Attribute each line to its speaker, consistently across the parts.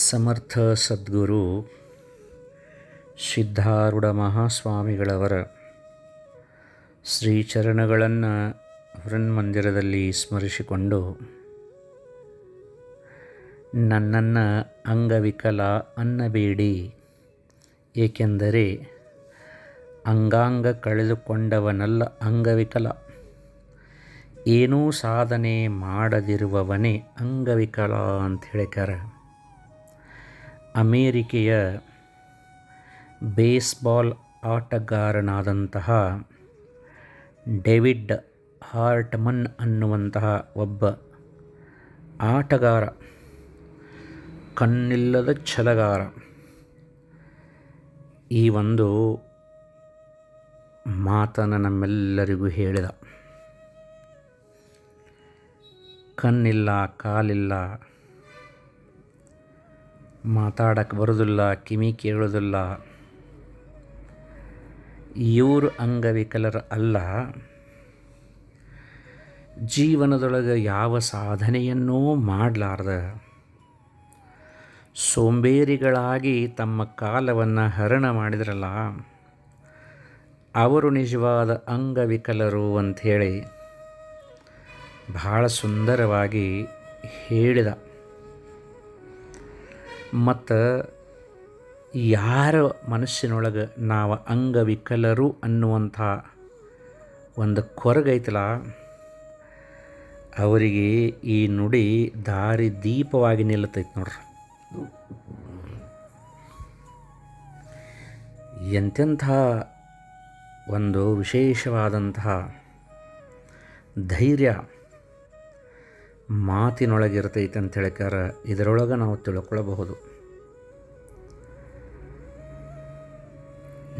Speaker 1: ಸಮರ್ಥ ಸದ್ಗುರು ಸಿದ್ಧಾರೂಢ ಮಹಾಸ್ವಾಮಿಗಳವರ ಶ್ರೀಚರಣಗಳನ್ನು ಹೃನ್ಮಂದಿರದಲ್ಲಿ ಸ್ಮರಿಸಿಕೊಂಡು ನನ್ನನ್ನು ಅಂಗವಿಕಲ ಅನ್ನಬೇಡಿ, ಏಕೆಂದರೆ ಅಂಗಾಂಗ ಕಳೆದುಕೊಂಡವನಲ್ಲ ಅಂಗವಿಕಲ. ಏನೂ ಸಾಧನೆ ಮಾಡದಿರುವವನೇ ಅಂಗವಿಕಲ ಅಂತ ಹೇಳಿಕಾರ ಅಮೇರಿಕೆಯ ಬೇಸ್ಬಾಲ್ ಆಟಗಾರನಾದಂತಹ ಡೇವಿಡ್ ಹಾರ್ಟ್ಮನ್ ಅನ್ನುವಂತಹ ಒಬ್ಬ ಆಟಗಾರ, ಕಣ್ಣಿಲ್ಲದ ಛಲಗಾರ. ಈ ಒಂದು ಮಾತನ್ನು ನಮ್ಮೆಲ್ಲರಿಗೂ ಹೇಳಿದ. ಕಣ್ಣಿಲ್ಲ, ಕಾಲಿಲ್ಲ ಮಾತಾಡಕ್ಕೆ ಬರೋದಿಲ್ಲ ಕಿವಿ ಕೇಳೋದಿಲ್ಲ. ಇವರು ಅಂಗವಿಕಲರ ಅಲ್ಲ. ಜೀವನದೊಳಗೆ ಯಾವ ಸಾಧನೆಯನ್ನೂ ಮಾಡಲಾರ್ದ. ಸೋಂಬೇರಿಗಳಾಗಿ ತಮ್ಮ ಕಾಲವನ್ನು ಹರಣ ಮಾಡಿದ್ರಲ್ಲ, ಅವರು ನಿಜವಾದ ಅಂಗವಿಕಲರು ಅಂಥೇಳಿ ಬಹಳ ಸುಂದರವಾಗಿ ಹೇಳಿದ. ಮತ್ತು ಯಾರ ಮನಸ್ಸಿನೊಳಗೆ ನಾವು ಅಂಗವಿಕಲರು ಅನ್ನುವಂಥ ಒಂದು ಕೊರಗೈತಲ್ಲ ಅವರಿಗೆ ಈ ನುಡಿ ದಾರಿ ದೀಪವಾಗಿ ನಿಲ್ಲತೈತೆ ನೋಡ್ರಿ. ಎಂತೆಂಥ ಒಂದು ವಿಶೇಷವಾದಂತಹ ಧೈರ್ಯ ಮಾತಿನೊಳಗಿರ್ತೈತೆ ಅಂತ ಹೇಳಿಕಾರ ಇದರೊಳಗೆ ನಾವು ತಿಳ್ಕೊಳ್ಳಬಹುದು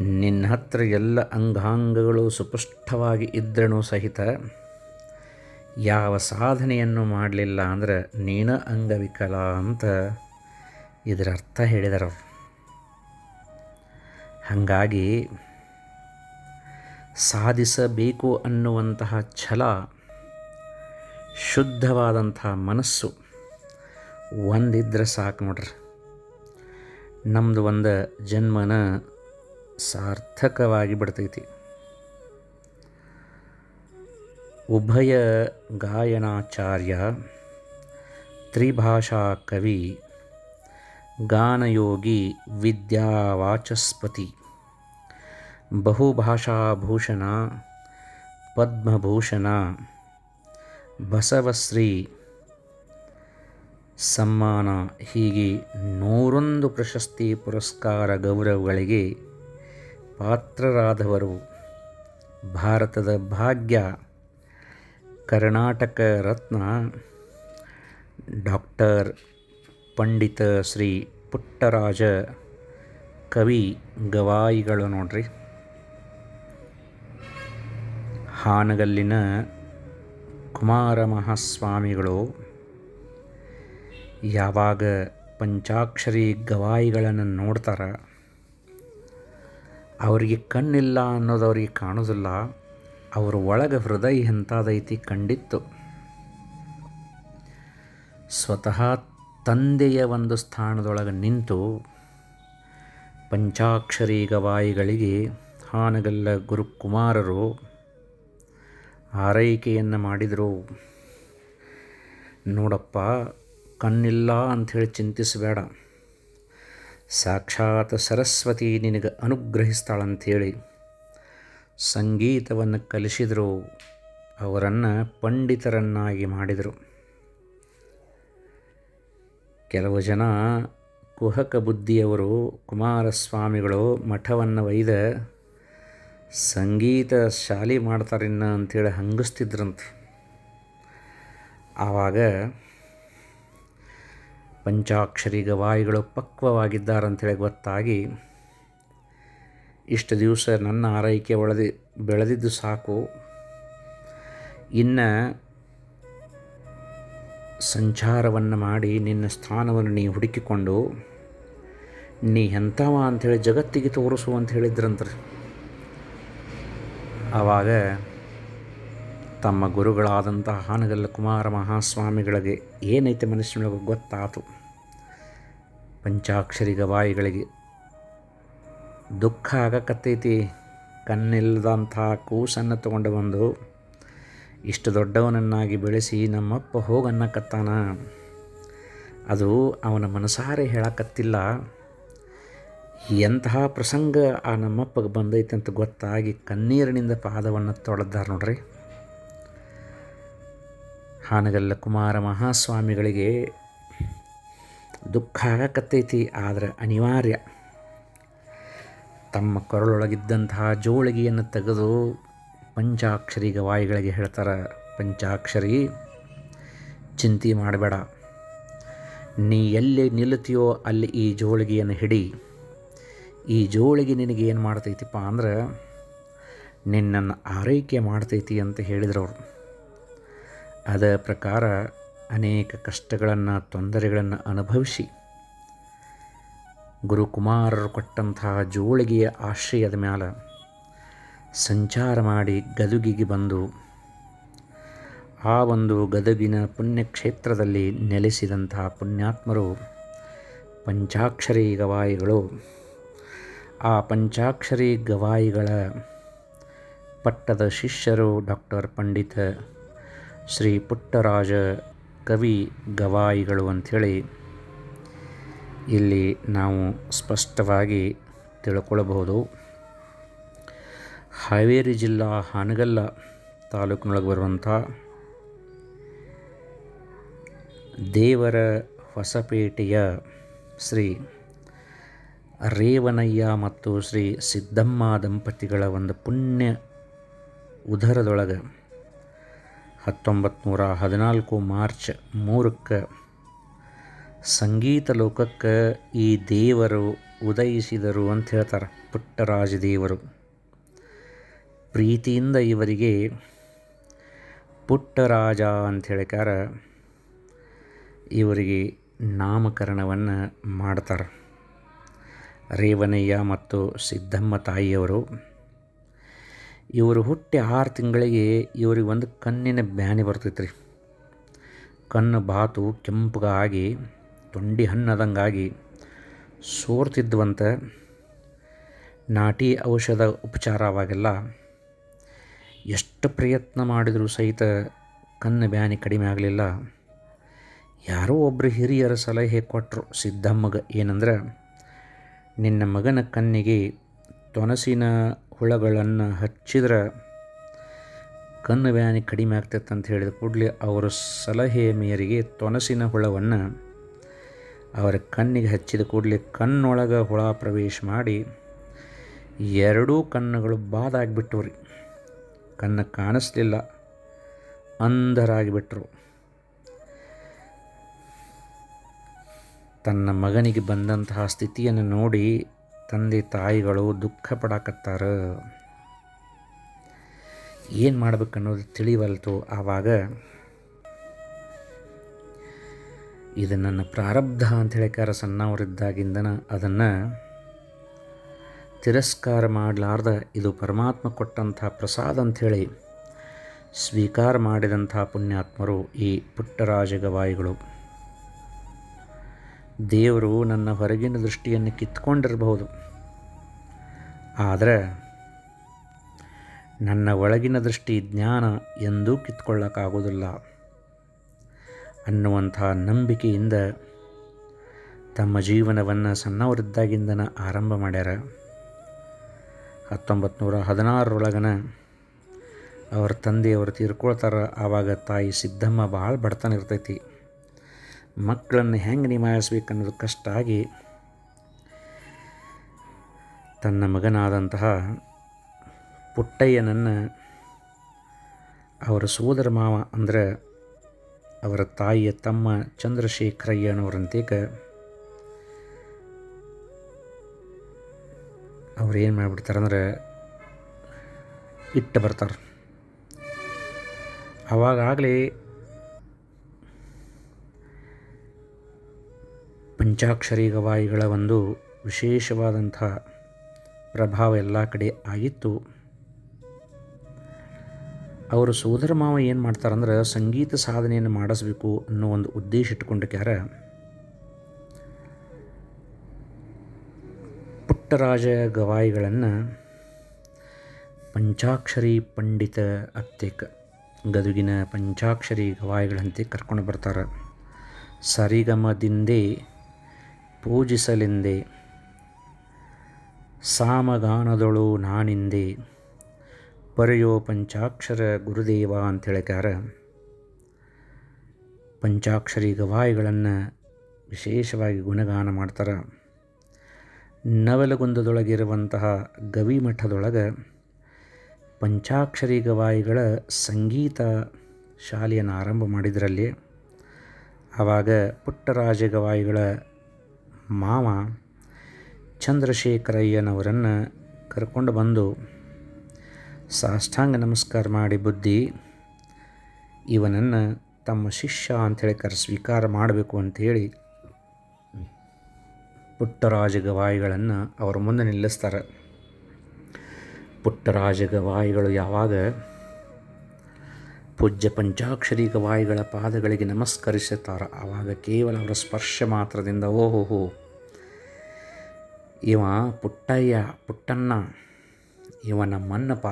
Speaker 1: ನಿನ್ನ ಹತ್ರ ಎಲ್ಲ ಅಂಗಾಂಗಗಳು ಸುಪುಷ್ಟವಾಗಿ ಇದ್ರೂ ಸಹಿತ ಯಾವ ಸಾಧನೆಯನ್ನು ಮಾಡಲಿಲ್ಲ ಅಂದ್ರೆ ನೀನ ಅಂಗವಿಕಲ ಅಂತ ಇದರ ಅರ್ಥ ಹೇಳಿದರು ಹಾಗಾಗಿ ಸಾಧಿಸಬೇಕು ಅನ್ನುವಂತಹ ಛಲ ಶುದ್ಧವಾದಂಥ ಮನಸ್ಸು ಒಂದಿದ್ರೆ ಸಾಕು ನೋಡ್ರಿ. ನಮ್ಮದು ಒಂದು ಜನ್ಮನ ಸಾರ್ಥಕವಾಗಿ ಬಿಡ್ತೈತಿ. ಉಭಯ ಗಾಯನಾಚಾರ್ಯ ತ್ರಿಭಾಷಾ ಕವಿ ಗಾನಯೋಗಿ ವಿದ್ಯಾವಾಚಸ್ಪತಿ ಬಹುಭಾಷಾಭೂಷಣ, ಪದ್ಮಭೂಷಣ ಬಸವಶ್ರೀ ಸಮ್ಮಾನ ಹೀಗೆ ನೂರೊಂದು ಪ್ರಶಸ್ತಿ ಪುರಸ್ಕಾರ ಗೌರವಗಳಿಗೆ ಪಾತ್ರರಾದವರು ಭಾರತದ ಭಾಗ್ಯ ಕರ್ನಾಟಕ ರತ್ನ ಡಾಕ್ಟರ್ ಪಂಡಿತ ಶ್ರೀ ಪುಟ್ಟರಾಜ ಕವಿ ಗವಾಯಿಗಳು ನೋಡ್ರಿ. ಹಾನಗಲ್ಲಿನ ಕುಮಾರ ಮಹಾಸ್ವಾಮಿಗಳು ಯಾವಾಗ ಪಂಚಾಕ್ಷರಿ ಗವಾಯಿಗಳನ್ನು ನೋಡ್ತಾರ, ಅವರಿಗೆ ಕಣ್ಣಿಲ್ಲ ಅನ್ನೋದು ಅವ್ರಿಗೆ ಕಾಣೋದಿಲ್ಲ, ಅವ್ರ ಒಳಗೆ ಹೃದಯ ಎಂಥದೈತಿ ಕಂಡಿತ್ತು. ಸ್ವತಃ ತಂದೆಯ ಒಂದು ಸ್ಥಾನದೊಳಗೆ ನಿಂತು ಪಂಚಾಕ್ಷರಿ ಗವಾಯಿಗಳಿಗೆ ಹಾನಗಲ್ಲ ಗುರುಕುಮಾರರು ಆರೈಕೆಯನ್ನು ಮಾಡಿದರು. ನೋಡಪ್ಪ, ಕಣ್ಣಿಲ್ಲ ಅಂಥೇಳಿ ಚಿಂತಿಸಬೇಡ. ಸಾಕ್ಷಾತ್ ಸರಸ್ವತಿ ನಿನಗೆ ಅನುಗ್ರಹಿಸ್ತಾಳಂಥೇಳಿ ಸಂಗೀತವನ್ನು ಕಲಿಸಿದರು. ಅವರನ್ನು ಪಂಡಿತರನ್ನಾಗಿ ಮಾಡಿದರು. ಕೆಲವು ಜನ ಕುಹಕ ಬುದ್ಧಿಯವರು, ಕುಮಾರಸ್ವಾಮಿಗಳು ಮಠವನ್ನು ಒಯ್ದ ಸಂಗೀತ ಶಾಲೆ ಮಾಡ್ತಾರಿನ್ನ ಅಂಥೇಳಿ ಹಂಗಿಸ್ತಿದ್ರಂತ. ಆವಾಗ ಪಂಚಾಕ್ಷರಿ ಗವಾಯಿಗಳು ಪಕ್ವವಾಗಿದ್ದಾರಂಥೇಳಿ ಗೊತ್ತಾಗಿ ಇಷ್ಟು ದಿವಸ ನನ್ನ ಆರೈಕೆ ಒಳದಿ, ಬೆಳೆದಿದ್ದು ಸಾಕು. ಇನ್ನು ಸಂಚಾರವನ್ನು ಮಾಡಿ ನಿನ್ನ ಸ್ಥಾನವನ್ನು ನೀ ಹುಡುಕಿಕೊಂಡು ನೀ ಎಂಥವ ಅಂಥೇಳಿ ಜಗತ್ತಿಗೆ ತೋರಿಸು ಅಂತ ಹೇಳಿದ್ರಂತ್ರಿ ಆವಾಗ ತಮ್ಮ ಗುರುಗಳಾದಂಥ ಹಾನಗಲ್ಲ ಕುಮಾರ ಮಹಾಸ್ವಾಮಿಗಳಿಗೆ ಏನೈತೆ ಮನಸ್ಸಿನೊಳಗೆ ಗೊತ್ತಾತು. ಪಂಚಾಕ್ಷರಿ ಗವಾಯಿಗಳಿಗೆ, ದುಃಖ ಆಗಕತ್ತೈತಿ, ಕಣ್ಣಿಲ್ಲದಂಥ ಕೂಸನ್ನು ತಗೊಂಡು ಬಂದು ಇಷ್ಟು ದೊಡ್ಡವನನ್ನಾಗಿ ಬೆಳೆಸಿ ನಮ್ಮಪ್ಪ ಹೋಗನ್ನಕತ್ತಾನ. ಅದು ಅವನ ಮನಸಾರೆ ಹೇಳಕತ್ತಿಲ್ಲ. ಎಂತಹ ಪ್ರಸಂಗ ಆ ನಮ್ಮಪ್ಪಗೆ ಬಂದೈತೆ ಅಂತ ಗೊತ್ತಾಗಿ ಕಣ್ಣೀರಿನಿಂದ ಪಾದವನ್ನು ತೊಳೆದಾರ ನೋಡ್ರಿ. ಹಾನಗಲ್ಲ ಕುಮಾರ ಮಹಾಸ್ವಾಮಿಗಳಿಗೆ ದುಃಖ ಆಗಕತ್ತೈತಿ, ಆದರೆ ಅನಿವಾರ್ಯ. ತಮ್ಮ ಕೊರಳೊಳಗಿದ್ದಂತಹ ಜೋಳಿಗೆಯನ್ನು ತೆಗೆದು ಪಂಚಾಕ್ಷರಿ ಗವಾಯಿಗಳಿಗೆ ಹೇಳ್ತಾರೆ, ಪಂಚಾಕ್ಷರಿ, ಚಿಂತೆ ಮಾಡಬೇಡ. ನೀ ಎಲ್ಲಿ ನಿಲ್ಲುತ್ತೀಯೋ ಅಲ್ಲಿ ಈ ಜೋಳಿಗೆಯನ್ನು ಹಿಡಿ. ಈ ಜೋಳಿಗೆ ನಿನಗೆ ಏನು ಮಾಡ್ತೈತಿಪ್ಪ ಅಂದ್ರೆ ನಿನ್ನನ್ನು ಆರೈಕೆ ಮಾಡ್ತೈತಿ ಅಂತ ಹೇಳಿದ್ರು ಅವರು. ಅದ ಪ್ರಕಾರ ಅನೇಕ ಕಷ್ಟಗಳನ್ನು, ತೊಂದರೆಗಳನ್ನು ಅನುಭವಿಸಿ ಗುರುಕುಮಾರರು ಕೊಟ್ಟಂತಹ ಜೋಳಿಗೆಯ ಆಶ್ರಯದ ಮ್ಯಾಲ ಸಂಚಾರ ಮಾಡಿ ಗದುಗಿಗೆ ಬಂದು ಆ ಒಂದು ಗದುಗಿನ ಪುಣ್ಯಕ್ಷೇತ್ರದಲ್ಲಿ ನೆಲೆಸಿದಂತಹ ಪುಣ್ಯಾತ್ಮರು ಪಂಚಾಕ್ಷರಿ ಗವಾಯಿಗಳು. ಆ ಪಂಚಾಕ್ಷರಿ ಗವಾಯಿಗಳ ಪಟ್ಟದ ಶಿಷ್ಯರು ಡಾಕ್ಟರ್ ಪಂಡಿತ ಶ್ರೀ ಪುಟ್ಟರಾಜ ಕವಿ ಗವಾಯಿಗಳು ಅಂಥೇಳಿ ಇಲ್ಲಿ ನಾವು ಸ್ಪಷ್ಟವಾಗಿ ತಿಳ್ಕೊಳ್ಳಬಹುದು ಹಾವೇರಿ ಜಿಲ್ಲಾ ಹಾನಗಲ್ಲ ತಾಲೂಕಿನೊಳಗೆ ಬರುವಂಥ ದೇವರ ಹೊಸಪೇಟೆಯ ಶ್ರೀ ರೇವನಯ್ಯ ಮತ್ತು ಶ್ರೀ ಸಿದ್ದಮ್ಮ ದಂಪತಿಗಳ ಒಂದು ಪುಣ್ಯ ಉದರದೊಳಗೆ ಹತ್ತೊಂಬತ್ತು ನೂರ ಹದಿನಾಲ್ಕು ಮಾರ್ಚ್ ಮೂರಕ್ಕೆ ಸಂಗೀತ ಲೋಕಕ್ಕೆ ಈ ದೇವರು ಉದಯಿಸಿದರು ಅಂತ ಹೇಳ್ತಾರೆ ಪುಟ್ಟರಾಜ ದೇವರು ಪ್ರೀತಿಯಿಂದ ಇವರಿಗೆ ಪುಟ್ಟರಾಜ ಅಂತ ಹೇಳಿಕಾರ ಇವರಿಗೆ ನಾಮಕರಣವನ್ನು ಮಾಡ್ತಾರೆ. ರೇವನಯ್ಯ ಮತ್ತು ಸಿದ್ದಮ್ಮ ತಾಯಿಯವರು. ಇವರು ಹುಟ್ಟಿ ಆರು ತಿಂಗಳಿಗೆ ಇವ್ರಿಗೆ ಒಂದು ಕಣ್ಣಿನ ಬ್ಯಾನಿ ಬರ್ತೈತ್ರಿ. ಕಣ್ಣು ಬಾತು ಕೆಂಪಗಾಗಿ, ತೊಂಡಿ ಹಣ್ಣದಂಗಾಗಿ ಸೋರ್ತಿದ್ವಂತ. ನಾಟಿ ಔಷಧ ಉಪಚಾರ ಅವಾಗೆಲ್ಲ ಎಷ್ಟು ಪ್ರಯತ್ನ ಮಾಡಿದರೂ ಸಹಿತ ಕಣ್ಣು ಬ್ಯಾನಿ ಕಡಿಮೆ ಆಗಲಿಲ್ಲ. ಯಾರೋ ಒಬ್ಬರು ಹಿರಿಯರ ಸಲಹೆ ಕೊಟ್ಟರು ಸಿದ್ದಮ್ಮಗೆ ಏನಂದ್ರೆ ನಿನ್ನ ಮಗನ ಕಣ್ಣಿಗೆ ತೊನಸಿನ ಹುಳಗಳನ್ನು ಹಚ್ಚಿದ್ರೆ ಕಣ್ಣು ವ್ಯಾನಿ ಕಡಿಮೆ ಆಗ್ತೈತೆ ಅಂತ ಹೇಳಿದ ಕೂಡಲೇ ಅವರ ಸಲಹೆಯ ಮೇರೆಗೆ ತೊನಸಿನ ಹುಳವನ್ನು ಅವರ ಕಣ್ಣಿಗೆ ಹಚ್ಚಿದ ಕೂಡಲೇ ಕಣ್ಣೊಳಗೆ ಹುಳ ಪ್ರವೇಶ ಮಾಡಿ ಎರಡೂ ಕಣ್ಣುಗಳು ಬಾದಾಗಿಬಿಟ್ಟವು ರೀ ಕಣ್ಣು ಕಾಣಿಸ್ಲಿಲ್ಲ. ಅಂಧರಾಗಿಬಿಟ್ರು. ತನ್ನ ಮಗನಿಗೆ ಬಂದಂತಹ ಸ್ಥಿತಿಯನ್ನು ನೋಡಿ ತಂದೆ ತಾಯಿಗಳು ದುಃಖ ಪಡಾಕತ್ತಾರ. ಏನು ಮಾಡ್ಬೇಕನ್ನೋದು ತಿಳಿವಲ್ತು. ಆವಾಗ ಇದು ನನ್ನ ಪ್ರಾರಬ್ಧ ಅಂತ ಹೇಳಿಕಾರ ಸಣ್ಣವರಿದ್ದಾಗಿಂದನ ಅದನ್ನು ತಿರಸ್ಕಾರ ಮಾಡಲಾರ್ದ ಇದು ಪರಮಾತ್ಮ ಕೊಟ್ಟಂಥ ಪ್ರಸಾದ ಅಂಥೇಳಿ ಸ್ವೀಕಾರ ಮಾಡಿದಂಥ ಪುಣ್ಯಾತ್ಮರು ಈ ಪುಟ್ಟರಾಜ ಗವಾಯಿಗಳು ದೇವರು ನನ್ನ ಹೊರಗಿನ ದೃಷ್ಟಿಯನ್ನು ಕಿತ್ಕೊಂಡಿರಬಹುದು. ಆದರೆ ನನ್ನ ಒಳಗಿನ ದೃಷ್ಟಿ ಜ್ಞಾನ ಎಂದೂ ಕಿತ್ಕೊಳ್ಳೋಕ್ಕಾಗೋದಿಲ್ಲ ಅನ್ನುವಂಥ ನಂಬಿಕೆಯಿಂದ ತಮ್ಮ ಜೀವನವನ್ನು ಸಣ್ಣವರಿದ್ದಾಗಿಂದನ ಆರಂಭ ಮಾಡ್ಯಾರ. ಹತ್ತೊಂಬತ್ತು ನೂರ ಹದಿನಾರರೊಳಗನ ಅವ್ರ ತಂದೆಯವರು ತೀರ್ಕೊಳ್ತಾರೆ. ಆವಾಗ ತಾಯಿ ಸಿದ್ದಮ್ಮ ಭಾಳ ಬಡತನ ಇರ್ತೈತಿ. ಮಕ್ಕಳನ್ನು ಹೆಂಗೆ ನಿಭಾಯಿಸ್ಬೇಕು ಅನ್ನೋದು ಕಷ್ಟ ಆಗಿ ತನ್ನ ಮಗನಾದಂತಹ ಪುಟ್ಟಯ್ಯನನ್ನು ಅವರ ಸೋದರ ಮಾವ ಅಂದರೆ ಅವರ ತಾಯಿಯ ತಮ್ಮ ಚಂದ್ರಶೇಖರಯ್ಯನವರಂತೇಕ ಏನು ಮಾಡಿಬಿಡ್ತಾರೆ ಅಂದ್ರೆ ಇಟ್ಟು ಬರ್ತಾರೆ. ಅವಾಗಲೇ ಪಂಚಾಕ್ಷರಿ ಗವಾಯಿಗಳ ಒಂದು ವಿಶೇಷವಾದಂಥ ಪ್ರಭಾವ ಎಲ್ಲ ಕಡೆ ಆಗಿತ್ತು. ಅವರು ಸೋದರ ಮಾವ ಏನು ಮಾಡ್ತಾರಂದ್ರೆ ಸಂಗೀತ ಸಾಧನೆಯನ್ನು ಮಾಡಿಸ್ಬೇಕು ಅನ್ನೋ ಒಂದು ಉದ್ದೇಶ ಇಟ್ಕೊಂಡಕ್ಯಾರ ಪುಟ್ಟರಾಜ ಗವಾಯಿಗಳನ್ನು ಪಂಚಾಕ್ಷರಿ ಪಂಡಿತ ಅತ್ತೇಕ ಗದುಗಿನ ಪಂಚಾಕ್ಷರಿ ಗವಾಯಿಗಳಂತೆ ಕರ್ಕೊಂಡು ಬರ್ತಾರೆ. ಸರಿಗಮದಿಂದೇ ಪೂಜಿಸಲೆಂದೇ. ಸಾಮಗಾನದೊಳು ನಾನಿಂದೆ. ಪರೆಯೋ ಪಂಚಾಕ್ಷರ ಗುರುದೇವ ಅಂತ ಹೇಳ್ಯಾರ ಪಂಚಾಕ್ಷರಿ ಗವಾಯಿಗಳನ್ನು ವಿಶೇಷವಾಗಿ ಗುಣಗಾನ ಮಾಡ್ತಾರೆ. ನವಲಗುಂದದೊಳಗಿರುವಂತಹ ಗವಿಮಠದೊಳಗೆ ಪಂಚಾಕ್ಷರಿ ಗವಾಯಿಗಳ ಸಂಗೀತ ಶಾಲೆಯನ್ನು ಆರಂಭ ಮಾಡಿದ್ರಲ್ಲಿ ಆವಾಗ ಪುಟ್ಟರಾಜ ಗವಾಯಿಗಳ ಮಾವ ಚಂದ್ರಶೇಖರಯ್ಯನವರನ್ನು ಕರ್ಕೊಂಡು ಬಂದು ಸಾಷ್ಟಾಂಗ ನಮಸ್ಕಾರ ಮಾಡಿ ಬುದ್ಧಿ, ಇವನನ್ನು ತಮ್ಮ ಶಿಷ್ಯ ಅಂಥೇಳಿ ಕರೆ, ಸ್ವೀಕಾರ ಮಾಡಬೇಕು ಅಂಥೇಳಿ ಪುಟ್ಟರಾಜ ಗವಾಯಿಗಳನ್ನು ಅವರ ಮುಂದೆ ನಿಲ್ಲಿಸ್ತಾರೆ. ಪುಟ್ಟರಾಜ ಗವಾಯಿಗಳು ಯಾವಾಗ ಪೂಜ್ಯ ಪಂಚಾಕ್ಷರಿ ಗವಾಯಿಗಳ ಪಾದಗಳಿಗೆ ನಮಸ್ಕರಿಸುತ್ತಾರೆ ಆವಾಗ ಕೇವಲ ಅವರ ಸ್ಪರ್ಶ ಮಾತ್ರದಿಂದ ಓಹೋಹೋ ಇವ ಪುಟ್ಟಯ್ಯ, ಪುಟ್ಟಣ್ಣ, ಇವ ನಮ್ಮನ್ನಪ್ಪ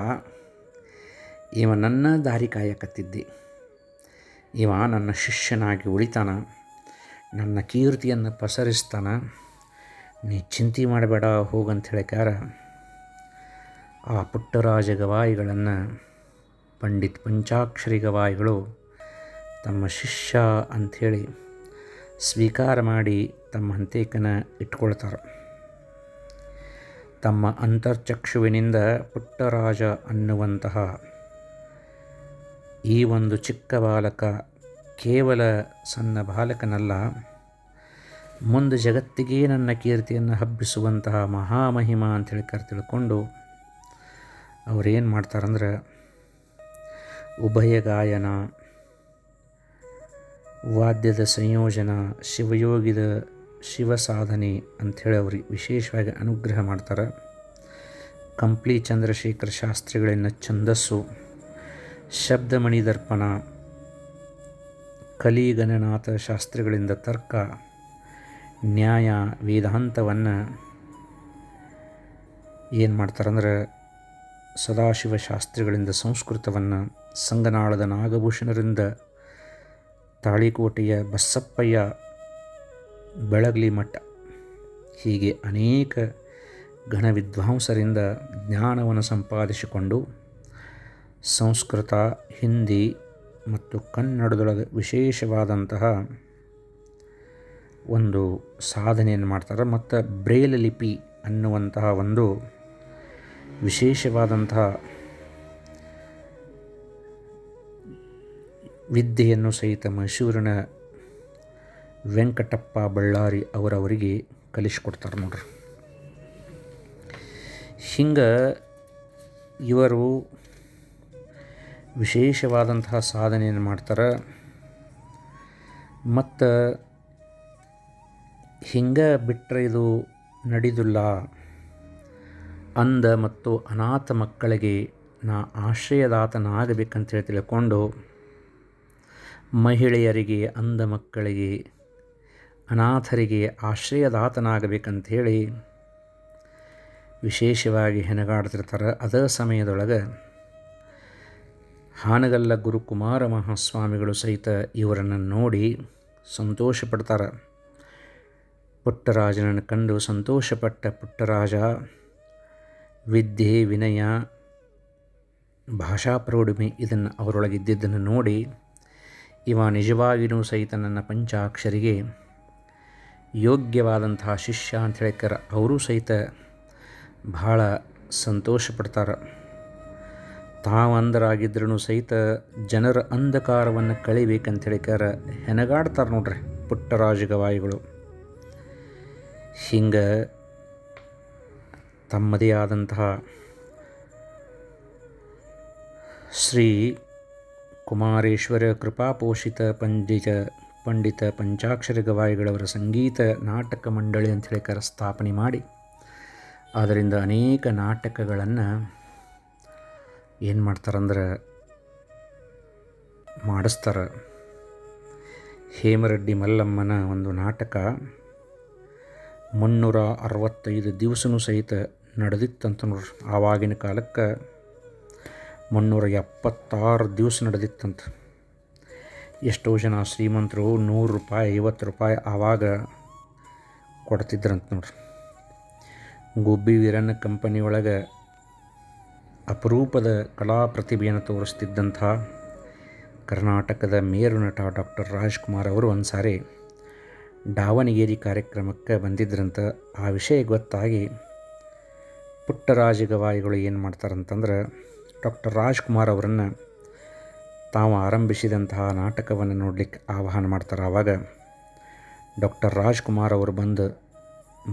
Speaker 1: ಇವ ನನ್ನ ದಾರಿ ಕಾಯಕತ್ತಿದ್ದೆ. ಇವ ನನ್ನ ಶಿಷ್ಯನಾಗಿ ಉಳಿತಾನ, ನನ್ನ ಕೀರ್ತಿಯನ್ನು ಪಸರಿಸ್ತಾನ. ನೀ ಚಿಂತೆ ಮಾಡಬೇಡ ಹೋಗಂತ ಹೇಳಿಕಾರ ಆ ಪುಟ್ಟರಾಜ ಗವಾಯಿಗಳನ್ನು ಪಂಡಿತ್ ಪಂಚಾಕ್ಷರಿ ಗವಾಯಿಗಳು ತಮ್ಮ ಶಿಷ್ಯ ಅಂಥೇಳಿ ಸ್ವೀಕಾರ ಮಾಡಿ ತಮ್ಮ ಹಂತೇಕನ ಇಟ್ಕೊಳ್ತಾರೆ. ತಮ್ಮ ಅಂತರ್ಚಕ್ಷುವಿನಿಂದ ಪುಟ್ಟರಾಜ ಅನ್ನುವಂತಹ ಈ ಒಂದು ಚಿಕ್ಕ ಬಾಲಕ ಕೇವಲ ಸಣ್ಣ ಬಾಲಕನಲ್ಲ, ಮುಂದೆ ಜಗತ್ತಿಗೆ ನನ್ನ ಕೀರ್ತಿಯನ್ನು ಹಬ್ಬಿಸುವಂತಹ ಮಹಾಮಹಿಮ ಹೇಳಿ ಕರೆ ತಿಳ್ಕೊಂಡು ಅವರೇನು ಮಾಡ್ತಾರಂದ್ರೆ ಉಭಯ ಗಾಯನ, ವಾದ್ಯದ ಸಂಯೋಜನ, ಶಿವಯೋಗಿದ ಶಿವ ಸಾಧನೆ ಅಂಥೇಳಿ ಅವ್ರಿಗೆ ವಿಶೇಷವಾಗಿ ಅನುಗ್ರಹ ಮಾಡ್ತಾರೆ. ಕಂಪ್ಲಿ ಚಂದ್ರಶೇಖರ ಶಾಸ್ತ್ರಿಗಳನ್ನ ಛಂದಸ್ಸು. ಶಬ್ದಮಣಿ ದರ್ಪಣ ಕಲಿಗಣನಾಥ ಶಾಸ್ತ್ರಿಗಳಿಂದ ತರ್ಕ. ನ್ಯಾಯ ವೇದಾಂತವನ್ನು ಏನು ಮಾಡ್ತಾರಂದ್ರೆ ಸದಾಶಿವ ಶಾಸ್ತ್ರಿಗಳಿಂದ ಸಂಸ್ಕೃತವನ್ನು ಸಂಗನಾಳದ ನಾಗಭೂಷಣರಿಂದ ತಾಳಿಕೋಟೆಯ ಬಸಪ್ಪಯ್ಯ ಬೆಳಗ್ಲಿ ಮಠ ಹೀಗೆ ಅನೇಕ ಗಣ ವಿದ್ವಾಂಸರಿಂದ ಜ್ಞಾನವನ್ನು ಸಂಪಾದಿಸಿಕೊಂಡು ಸಂಸ್ಕೃತ, ಹಿಂದಿ ಮತ್ತು ಕನ್ನಡದೊಳಗೆ ವಿಶೇಷವಾದಂತಹ ಒಂದು ಸಾಧನೆಯನ್ನು ಮಾಡ್ತಾರೆ. ಮತ್ತು ಬ್ರೇಲ್ ಲಿಪಿ ಅನ್ನುವಂತಹ ಒಂದು ವಿಶೇಷವಾದಂತಹ ವಿದ್ಯೆಯನ್ನು ಸಹಿತ ಮೈಸೂರಿನ ವೆಂಕಟಪ್ಪ ಬಳ್ಳಾರಿ ಅವರವರಿಗೆ ಕಲಿಸ್ಕೊಡ್ತಾರೆ ನೋಡ್ರಿ. ಹಿಂಗೆ ಇವರು ವಿಶೇಷವಾದಂತಹ ಸಾಧನೆಯನ್ನು ಮಾಡ್ತಾರೆ. ಮತ್ತು ಹಿಂಗೆ ಬಿಟ್ಟರೆ ಇದು ನಡೆದಿಲ್ಲ. ಅಂದ ಮತ್ತು ಅನಾಥ ಮಕ್ಕಳಿಗೆ ನಾ ಆಶ್ರಯದಾತನಾಗಬೇಕಂತೇಳಿ ತಿಳ್ಕೊಂಡು ಮಹಿಳೆಯರಿಗೆ, ಅಂಧ ಮಕ್ಕಳಿಗೆ ಅನಾಥರಿಗೆ ಆಶ್ರಯದಾತನಾಗಬೇಕಂಥೇಳಿ ವಿಶೇಷವಾಗಿ ಹೆಣಗಾಡ್ತಿರ್ತಾರೆ. ಅದೇ ಸಮಯದೊಳಗೆ ಹಾನಗಲ್ಲ ಗುರುಕುಮಾರ ಮಹಾಸ್ವಾಮಿಗಳು ಸಹಿತ ಇವರನ್ನು ನೋಡಿ ಸಂತೋಷ ಪಡ್ತಾರೆ ಪುಟ್ಟರಾಜನನ್ನು ಕಂಡು ಸಂತೋಷಪಟ್ಟ ಪುಟ್ಟರಾಜ, ವಿದ್ಯೆ, ವಿನಯ, ಭಾಷಾ ಪ್ರೌಢಿಮೆ ಇದನ್ನು ಅವರೊಳಗಿದ್ದಿದ್ದನ್ನು ನೋಡಿ ಇವ ನಿಜವಾಗಿಯೂ ಸಹಿತ ನನ್ನ ಪಂಚಾಕ್ಷರಿಗೆ ಯೋಗ್ಯವಾದಂತಹ ಶಿಷ್ಯ ಅಂತ ಹೇಳಿಕರ ಅವರೂ ಸಹಿತ ಭಾಳ ಸಂತೋಷ ಪಡ್ತಾರೆ ತಾವು ಅಂಧರಾಗಿದ್ರೂ ಸಹಿತ ಜನರ ಅಂಧಕಾರವನ್ನು ಕಳಿಬೇಕಂತ ಹೇಳಿಕಾರ ಹೆಣಗಾಡ್ತಾರೆ ನೋಡ್ರಿ ಪುಟ್ಟರಾಜ ಗವಾಯಿಗಳು ಹಿಂಗೆ ತಮ್ಮದೇ ಆದಂತಹ ಶ್ರೀ ಕುಮಾರೇಶ್ವರ ಕೃಪಾಪೋಷಿತ ಪಂಡಿತ ಪಂಡಿತ ಪಂಚಾಕ್ಷರಿ ಗವಾಯಿಗಳವರ ಸಂಗೀತ ನಾಟಕ ಮಂಡಳಿ ಅಂಥೇಳಿ ಕರ ಸ್ಥಾಪನೆ ಮಾಡಿ. ಅದರಿಂದ ಅನೇಕ ನಾಟಕಗಳನ್ನು ಏನು ಮಾಡ್ತಾರಂದ್ರೆ ಮಾಡಿಸ್ತಾರೆ. ಹೇಮರೆಡ್ಡಿ ಮಲ್ಲಮ್ಮನ ಒಂದು ನಾಟಕ ಮುನ್ನೂರ ಅರವತ್ತೈದು ದಿವಸನೂ ಸಹಿತ ನಡೆದಿತ್ತಂತ ನೋಡ್ರಿ. ಆವಾಗಿನ ಕಾಲಕ್ಕೆ ಮುನ್ನೂರ ಎಪ್ಪತ್ತಾರು ದಿವಸ ನಡೆದಿತ್ತಂತ. ಎಷ್ಟೋ ಜನ ಶ್ರೀಮಂತರು ನೂರು ರೂಪಾಯಿ, ಐವತ್ತು ರೂಪಾಯಿ ಆವಾಗ ಕೊಡ್ತಿದ್ರಂತ ನೋಡ್ರಿ. ಗುಬ್ಬಿ ವೀರಣ್ಣ ಕಂಪನಿ ಒಳಗೆ ಅಪರೂಪದ ಕಲಾ ಪ್ರತಿಭೆಯನ್ನು ತೋರಿಸ್ತಿದ್ದಂಥ ಕರ್ನಾಟಕದ ಮೇರು ನಟ ಡಾಕ್ಟರ್ ರಾಜ್ಕುಮಾರ್ ಅವರು ಒಂದು ಸಾರಿ ದಾವಣಗೆರೆ ಕಾರ್ಯಕ್ರಮಕ್ಕೆ ಬಂದಿದ್ರಂತ ಆ ವಿಷಯ ಗೊತ್ತಾಗಿ ಪುಟ್ಟರಾಜ ಗವಾಯಿಗಳು ಏನು ಮಾಡ್ತಾರಂತಂದ್ರೆ ಡಾಕ್ಟರ್ ರಾಜ್ಕುಮಾರ್ ಅವರನ್ನು ತಾವು ಆರಂಭಿಸಿದಂತಹ ನಾಟಕವನ್ನು ನೋಡಲಿಕ್ಕೆ ಆಹ್ವಾನ ಮಾಡ್ತಾರೆ ಆವಾಗ ಡಾಕ್ಟರ್ ರಾಜ್ಕುಮಾರ್ ಅವರು ಬಂದು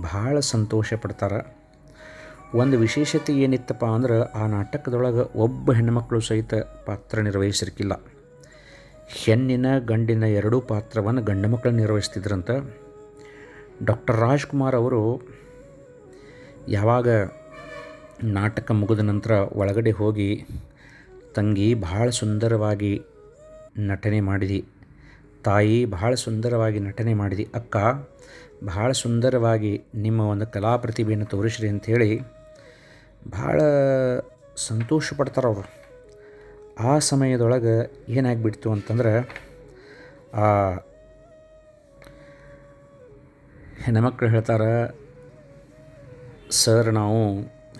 Speaker 1: ಭಾಳ ಸಂತೋಷ ಪಡ್ತಾರೆ. ಒಂದು ವಿಶೇಷತೆ ಏನಿತ್ತಪ್ಪ ಅಂದ್ರೆ ಆ ನಾಟಕದೊಳಗೆ ಒಬ್ಬ ಹೆಣ್ಮಕ್ಳು ಸಹಿತ ಪಾತ್ರ ನಿರ್ವಹಿಸಿರ್ಕಿಲ್ಲ. ಹೆಣ್ಣಿನ ಗಂಡಿನ ಎರಡೂ ಪಾತ್ರವನ್ನು ಗಂಡು ಮಕ್ಕಳು ನಿರ್ವಹಿಸ್ತಿದ್ರಂತ ಡಾಕ್ಟರ್ ರಾಜ್ಕುಮಾರ್ ಅವರು ಯಾವಾಗ ನಾಟಕ ಮುಗಿದ ನಂತರ ಒಳಗಡೆ ಹೋಗಿ ತಂಗಿ ಭಾಳ ಸುಂದರವಾಗಿ ನಟನೆ ಮಾಡಿದಿ. ತಾಯಿ ಭಾಳ ಸುಂದರವಾಗಿ ನಟನೆ ಮಾಡಿದಿ. ಅಕ್ಕ ಭಾಳ ಸುಂದರವಾಗಿ ನಿಮ್ಮ ಒಂದು ಕಲಾ ಪ್ರತಿಭೆಯನ್ನು ತೋರಿಸ್ರಿ ಅಂಥೇಳಿ ಭಾಳ ಸಂತೋಷ ಪಡ್ತಾರೆ ಅವರು. ಆ ಸಮಯದೊಳಗೆ ಏನಾಗ್ಬಿಡ್ತು ಅಂತಂದ್ರೆ ಆ ಹೆಣ್ಮಕ್ಳು ಹೇಳ್ತಾರೆ, ಸರ್, ನಾವು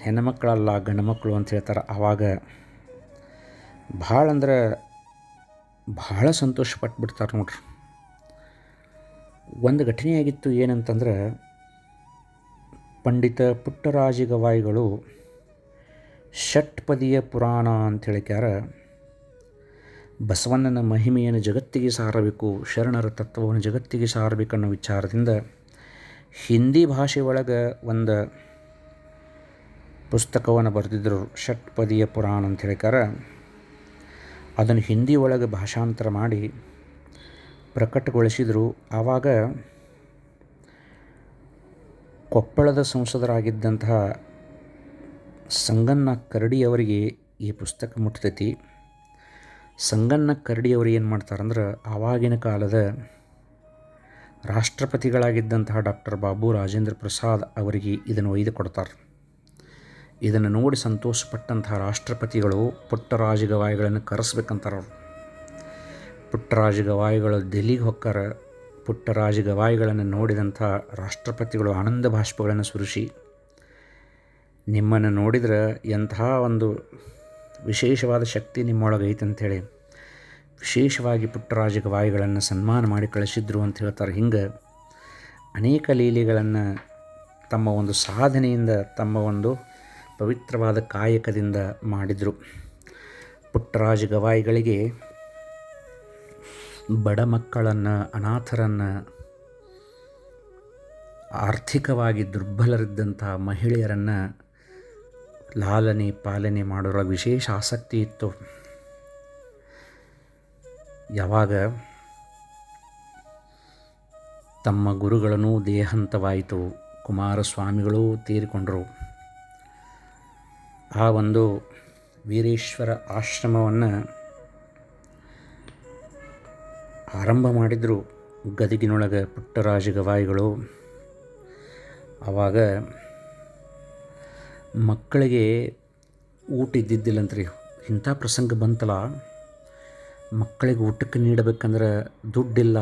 Speaker 1: ಹೆಣ್ಮಕ್ಳಲ್ಲ ಗಂಡು ಮಕ್ಕಳು ಅಂತ ಹೇಳ್ತಾರೆ. ಆವಾಗ ಭಾಳ ಅಂದ್ರೆ ಭಾಳ ಸಂತೋಷ ಪಟ್ಬಿಡ್ತಾರೆ ನೋಡ್ರಿ. ಒಂದು ಘಟನೆ ಆಗಿತ್ತು ಏನಂತಂದ್ರೆ, ಪಂಡಿತ ಪುಟ್ಟರಾಜ ಗವಾಯಿಗಳು ಷಟ್ಪದಿಯ ಪುರಾಣ ಅಂತ ಹೇಳಿಕ್ಯಾರ, ಬಸವಣ್ಣನ ಮಹಿಮೆಯನ್ನು ಜಗತ್ತಿಗೆ ಸಾರಬೇಕು, ಶರಣರ ತತ್ವವನ್ನು ಜಗತ್ತಿಗೆ ಸಾರಬೇಕು ಅನ್ನೋ ವಿಚಾರದಿಂದ ಹಿಂದಿ ಭಾಷೆ ಒಳಗೆ ಒಂದು ಪುಸ್ತಕವನ್ನು ಬರೆದಿದ್ದರು ಷಟ್ಪದಿಯ ಪುರಾಣ ಅಂತ ಹೇಳಿಕಾರ ಅದನ್ನು ಹಿಂದಿ ಒಳಗೆ ಭಾಷಾಂತರ ಮಾಡಿ ಪ್ರಕಟಗೊಳಿಸಿದರು. ಆವಾಗ ಕೊಪ್ಪಳದ ಸಂಸದರಾಗಿದ್ದಂತಹ ಸಂಗಣ್ಣ ಕರಡಿಯವರಿಗೆ ಈ ಪುಸ್ತಕ ಮುಟ್ತೈತಿ. ಸಂಗಣ್ಣ ಕರಡಿಯವರು ಏನು ಮಾಡ್ತಾರಂದ್ರೆ, ಆವಾಗಿನ ಕಾಲದ ರಾಷ್ಟ್ರಪತಿಗಳಾಗಿದ್ದಂತಹ ಡಾಕ್ಟರ್ ಬಾಬು ರಾಜೇಂದ್ರ ಪ್ರಸಾದ್ ಅವರಿಗೆ ಇದನ್ನು ಒಯ್ದು ಕೊಡ್ತಾರೆ. ಇದನ್ನು ನೋಡಿ ಸಂತೋಷಪಟ್ಟಂತಹ ರಾಷ್ಟ್ರಪತಿಗಳು ಪುಟ್ಟರಾಜ ಗವಾಯಿಗಳನ್ನು ಕರೆಸ್ಬೇಕಂತಾರೆ ಅವರು ಪುಟ್ಟರಾಜ ಗವಾಯಿಗಳು ದೆಲ್ಲಿಗೆ ಹೊಕ್ಕಾರ ಪುಟ್ಟರಾಜ ಗವಾಯಿಗಳನ್ನು ನೋಡಿದಂಥ ರಾಷ್ಟ್ರಪತಿಗಳು ಆನಂದ ಭಾಷ್ಪಗಳನ್ನು ಸುರಿಸಿ, ನಿಮ್ಮನ್ನು ನೋಡಿದರೆ ಎಂತಹ ಒಂದು ವಿಶೇಷವಾದ ಶಕ್ತಿ ನಿಮ್ಮೊಳಗೆ ಐತೆ ಅಂಥೇಳಿ ವಿಶೇಷವಾಗಿ ಪುಟ್ಟರಾಜ ಗವಾಯಿಗಳನ್ನು ಸನ್ಮಾನ ಮಾಡಿ ಕಳಿಸಿದ್ರು ಅಂತ ಹೇಳ್ತಾರೆ. ಹಿಂಗೆ ಅನೇಕ ಲೀಲೆಗಳನ್ನು ತಮ್ಮ ಒಂದು ಸಾಧನೆಯಿಂದ ತಮ್ಮ ಒಂದು ಪವಿತ್ರವಾದ ಕಾಯಕದಿಂದ ಮಾಡಿದರು. ಪುಟ್ಟರಾಜ ಗವಾಯಿಗಳಿಗೆ ಬಡ ಮಕ್ಕಳನ್ನು, ಅನಾಥರನ್ನು, ಆರ್ಥಿಕವಾಗಿ ದುರ್ಬಲರಿದ್ದಂಥ ಮಹಿಳೆಯರನ್ನು ಲಾಲನೆ ಪಾಲನೆ ಮಾಡೋರ ವಿಶೇಷ ಆಸಕ್ತಿ ಇತ್ತು. ಯಾವಾಗ ತಮ್ಮ ಗುರುಗಳನ್ನು ದೇಹಂತವಾಯಿತು, ಕುಮಾರಸ್ವಾಮಿಗಳು ತೀರಿಕೊಂಡರು. ಆ ಒಂದು ವೀರೇಶ್ವರ ಆಶ್ರಮವನ್ನು ಆರಂಭ ಮಾಡಿದರು ಗದಗಿನೊಳಗೆ ಪುಟ್ಟರಾಜ ಗವಾಯಿಗಳು ಆವಾಗ ಮಕ್ಕಳಿಗೆ ಊಟ ಇದ್ದಿದ್ದಿಲ್ಲಂತ್ರಿ. ಇಂಥ ಪ್ರಸಂಗ ಬಂತಲ್ಲ. ಮಕ್ಕಳಿಗೆ ಊಟಕ್ಕೆ ನೀಡಬೇಕಂದ್ರೆ ದುಡ್ಡಿಲ್ಲ.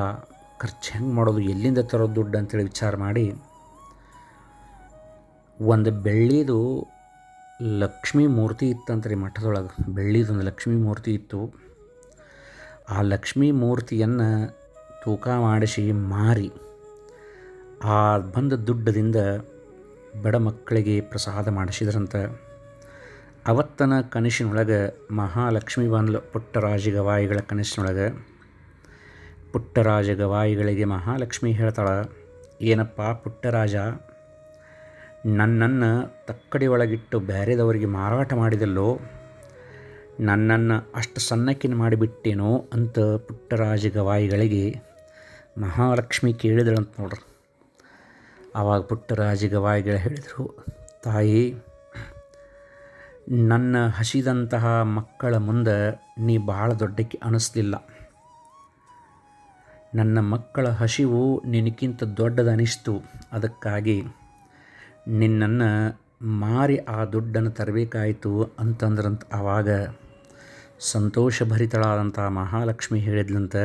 Speaker 1: ಖರ್ಚು ಹೆಂಗೆ ಮಾಡೋದು, ಎಲ್ಲಿಂದ ತರೋದು ದುಡ್ಡು ಅಂತೇಳಿ ವಿಚಾರ ಮಾಡಿ, ಒಂದು ಬೆಳ್ಳಿದು ಲಕ್ಷ್ಮೀ ಮೂರ್ತಿ ಇತ್ತಂತ್ರಿ ಮಠದೊಳಗೆ. ಬೆಳ್ಳಿದೊಂದು ಲಕ್ಷ್ಮೀ ಮೂರ್ತಿ ಇತ್ತು. ಆ ಲಕ್ಷ್ಮೀ ಮೂರ್ತಿಯನ್ನು ತೂಕ ಮಾಡಿಸಿ ಮಾರಿ, ಆ ಬಂದ ದುಡ್ಡದಿಂದ ಬಡ ಮಕ್ಕಳಿಗೆ ಪ್ರಸಾದ ಮಾಡಿಸಿದ್ರಂತ. ಅವತ್ತನ ಕನಸಿನೊಳಗೆ ಮಹಾಲಕ್ಷ್ಮೀ ಬಂದ್ಲು ಪುಟ್ಟರಾಜ ಗವಾಯಿಗಳ ಕನಸಿನೊಳಗೆ. ಪುಟ್ಟರಾಜ ಗವಾಯಿಗಳಿಗೆ ಮಹಾಲಕ್ಷ್ಮಿ ಹೇಳ್ತಾಳೆ, ಏನಪ್ಪ ಪುಟ್ಟರಾಜ ನನ್ನನ್ನು ತಕ್ಕಡಿ ಒಳಗಿಟ್ಟು ಬೇರೆದವರಿಗೆ ಮಾರಾಟ ಮಾಡಿದಲ್ಲೋ, ನನ್ನನ್ನು ಅಷ್ಟು ಸಣ್ಣಕ್ಕಿನ ಮಾಡಿಬಿಟ್ಟೇನೋ ಅಂತ ಪುಟ್ಟರಾಜ ಗವಾಯಿಗಳಿಗೆ ಮಹಾಲಕ್ಷ್ಮಿ ಕೇಳಿದಳಂತ ನೋಡ್ರಿ. ಆವಾಗ ಪುಟ್ಟರಾಜ ಗವಾಯಿಗಳು ಹೇಳಿದರು, ತಾಯಿ, ನನ್ನ ಹಸಿದಂತಹ ಮಕ್ಕಳ ಮುಂದೆ ನೀ ಭಾಳ ದೊಡ್ಡಕ್ಕೆ ಅನಿಸ್ಲಿಲ್ಲ. ನನ್ನ ಮಕ್ಕಳ ಹಸಿವು ನಿನಗಿಂತ ದೊಡ್ಡದನಿಸ್ತು. ಅದಕ್ಕಾಗಿ ನಿನ್ನನ್ನು ಮಾರಿ ಆ ದುಡ್ಡನ್ನು ತರಬೇಕಾಯಿತು ಅಂತಂದ್ರಂತ ಆವಾಗ ಸಂತೋಷಭರಿತಳಾದಂಥ ಮಹಾಲಕ್ಷ್ಮಿ ಹೇಳಿದ್ಲಂತ,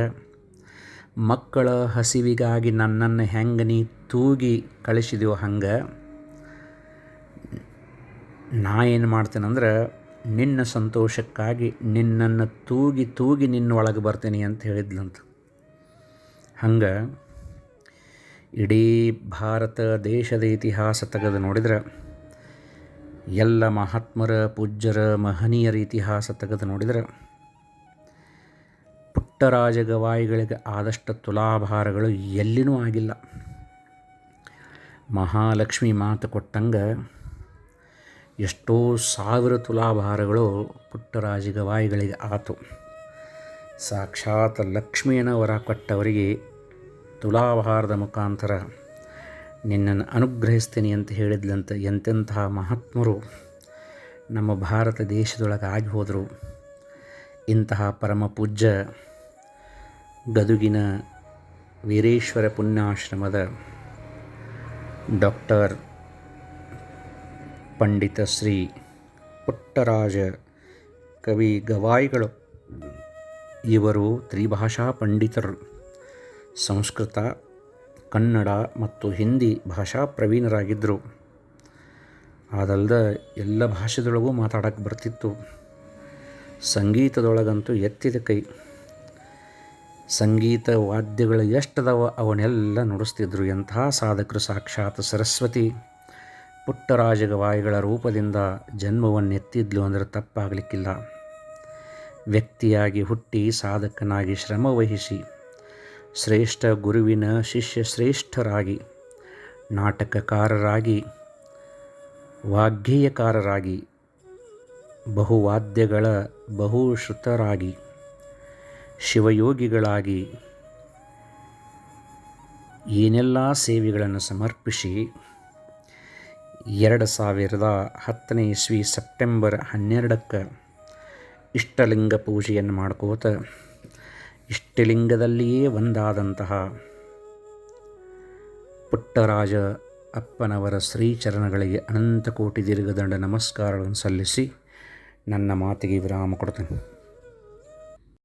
Speaker 1: ಮಕ್ಕಳ ಹಸಿವಿಗಾಗಿ ನನ್ನನ್ನು ಹೆಂಗೆ ನೀ ತೂಗಿ ಕಳಿಸಿದೆಯೋ ಹಂಗೆ, ನಾ ಏನು ಮಾಡ್ತೇನೆಂದ್ರೆ ನಿನ್ನ ಸಂತೋಷಕ್ಕಾಗಿ ನಿನ್ನನ್ನು ತೂಗಿ ತೂಗಿ ನಿನ್ನ ಒಳಗೆ ಬರ್ತೀನಿ ಅಂತ ಹೇಳಿದ್ಲಂತ. ಹಂಗೆ ಇಡೀ ಭಾರತ ದೇಶದ ಇತಿಹಾಸ ತೆಗೆದು ನೋಡಿದ್ರೆ ಎಲ್ಲ ಮಹಾತ್ಮರ, ಪೂಜ್ಯರ, ಮಹನೀಯರ ಇತಿಹಾಸ ತೆಗೆದು ನೋಡಿದರೆ ಪುಟ್ಟರಾಜ ಗವಾಯಿಗಳಿಗೆ ಆದಷ್ಟು ತುಲಾಭಾರಗಳು ಎಲ್ಲಿನೂ ಆಗಿಲ್ಲ. ಮಹಾಲಕ್ಷ್ಮಿ ಮಾತು ಕೊಟ್ಟಂಗೆ ಎಷ್ಟೋ ಸಾವಿರ ತುಲಾಭಾರಗಳು ಪುಟ್ಟರಾಜ ಗವಾಯಿಗಳಿಗೆ ಆತು. ಸಾಕ್ಷಾತ್ ಲಕ್ಷ್ಮಿಯನ್ನು ವರ ಕೊಟ್ಟವರಿಗೆ ತುಲಾಭಾರದ ಮುಖಾಂತರ ನಿನ್ನನ್ನು ಅನುಗ್ರಹಿಸ್ತೀನಿ ಅಂತ ಹೇಳಿದ್ಲಂತ ಎಂತೆಂತಹ ಮಹಾತ್ಮರು ನಮ್ಮ ಭಾರತ ದೇಶದೊಳಗೆ ಆಗಿ ಹೋದರು. ಇಂತಹ ಪರಮ ಪೂಜ್ಯ ಗದುಗಿನ ವೀರೇಶ್ವರ ಪುಣ್ಯಾಶ್ರಮದ ಡಾಕ್ಟರ್ ಪಂಡಿತ ಶ್ರೀ ಪುಟ್ಟರಾಜ ಕವಿ ಗವಾಯಿಗಳು. ಇವರು ತ್ರಿಭಾಷಾ ಪಂಡಿತರು. ಸಂಸ್ಕೃತ, ಕನ್ನಡ ಮತ್ತು ಹಿಂದಿ ಭಾಷಾ ಪ್ರವೀಣರಾಗಿದ್ದರು ಅದಲ್ಲದೆ ಎಲ್ಲ ಭಾಷೆದೊಳಗೂ ಮಾತಾಡೋಕ್ಕೆ ಬರ್ತಿತ್ತು. ಸಂಗೀತದೊಳಗಂತೂ ಎತ್ತಿದ ಕೈ. ಸಂಗೀತ ವಾದ್ಯಗಳು ಎಷ್ಟದವ ಅವನ್ನೆಲ್ಲ ನುಡಿಸ್ತಿದ್ರು. ಎಂಥ ಸಾಧಕರು ಸಾಕ್ಷಾತ್ ಸರಸ್ವತಿ. ಪುಟ್ಟರಾಜ ಗವಾಯಿಗಳ ರೂಪದಿಂದ ಜನ್ಮವನ್ನೆತ್ತಿದ್ಲು ಅಂದರೆ ತಪ್ಪಾಗಲಿಕ್ಕಿಲ್ಲ. ವ್ಯಕ್ತಿಯಾಗಿ ಹುಟ್ಟಿ ಸಾಧಕನಾಗಿ ಶ್ರಮವಹಿಸಿ ಶ್ರೇಷ್ಠ ಗುರುವಿನ ಶಿಷ್ಯ ಶ್ರೇಷ್ಠರಾಗಿ ನಾಟಕಕಾರರಾಗಿ, ವಾಗ್ಗೇಯಕಾರರಾಗಿ, ಬಹುವಾದ್ಯಗಳ ಬಹುಶ್ರುತರಾಗಿ, ಶಿವಯೋಗಿಗಳಾಗಿ ಏನೆಲ್ಲ ಸೇವೆಗಳನ್ನು ಸಮರ್ಪಿಸಿ, ಎರಡು ಸಾವಿರದ ಹತ್ತನೇ ಇಸ್ವಿ ಸೆಪ್ಟೆಂಬರ್ ಹನ್ನೆರಡಕ್ಕೆ ಇಷ್ಟಲಿಂಗ ಪೂಜೆಯನ್ನು ಮಾಡ್ಕೋತ ಇಷ್ಟಲಿಂಗದಲ್ಲಿಯೇ ಒಂದಾದಂತಹ ಪುಟ್ಟರಾಜ ಅಪ್ಪನವರ ಶ್ರೀಚರಣಗಳಿಗೆ ಅನಂತ ಕೋಟಿ ದೀರ್ಘದಂಡ ನಮಸ್ಕಾರಗಳನ್ನು ಸಲ್ಲಿಸಿ ನನ್ನ ಮಾತಿಗೆ ವಿರಾಮ ಕೊಡ್ತೇನೆ.